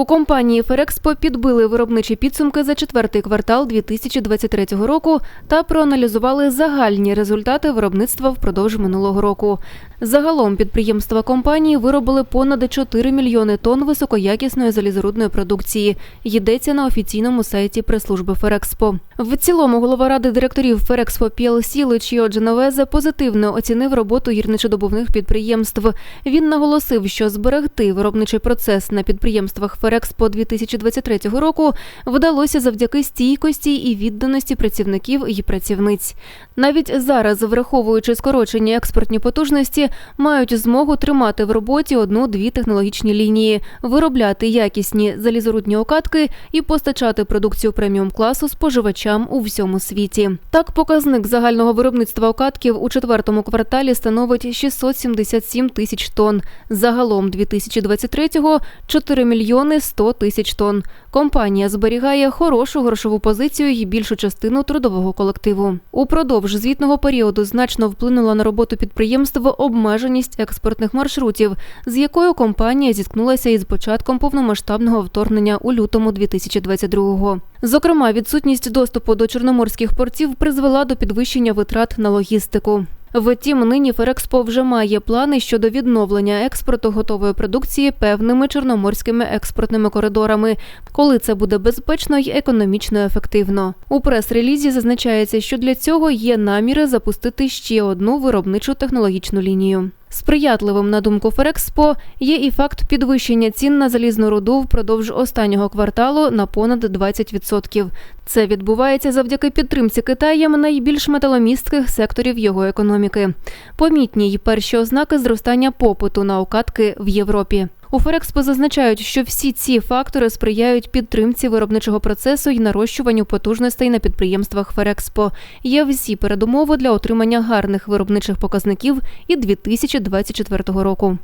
У компанії Ферекспо підбили виробничі підсумки за четвертий квартал 2023 року та проаналізували загальні результати виробництва впродовж минулого року. Загалом підприємства компанії виробили понад 4 мільйони тонн високоякісної залізорудної продукції. Йдеться на офіційному сайті прес-служби Ферекспо. В цілому голова ради директорів Ферекспо PLC Лучіо Дженовезе позитивно оцінив роботу гірничодобувних підприємств. Він наголосив, що зберегти виробничий процес на підприємствах Ферекспо 2023 року вдалося завдяки стійкості і відданості працівників і працівниць. Навіть зараз, враховуючи скорочені експортні потужності, мають змогу тримати в роботі одну-дві технологічні лінії, виробляти якісні залізорудні окатки і постачати продукцію преміум класу споживачам у всьому світі. Так, показник загального виробництва окатків у четвертому кварталі становить 677 тисяч тонн. Загалом 2023-го – 4 мільйони 100 тисяч тонн. Компанія зберігає хорошу грошову позицію і більшу частину трудового колективу. Упродовж звітного періоду значно вплинула на роботу підприємств обмеженість експортних маршрутів, з якою компанія зіткнулася із початком повномасштабного вторгнення у лютому 2022-го. Зокрема, відсутність доступу до чорноморських портів призвела до підвищення витрат на логістику. Втім, нині Ферекспо вже має плани щодо відновлення експорту готової продукції певними чорноморськими експортними коридорами, коли це буде безпечно й економічно ефективно. У прес-релізі зазначається, що для цього є наміри запустити ще одну виробничу технологічну лінію. Сприятливим, на думку Ферекспо, є і факт підвищення цін на залізну руду впродовж останнього кварталу на понад 20%. Це відбувається завдяки підтримці Китаєм найбільш металомістких секторів його економіки. Помітні й перші ознаки зростання попиту на окатки в Європі. У Ферекспо зазначають, що всі ці фактори сприяють підтримці виробничого процесу і нарощуванню потужностей на підприємствах Ферекспо. Є всі передумови для отримання гарних виробничих показників і 2024 року.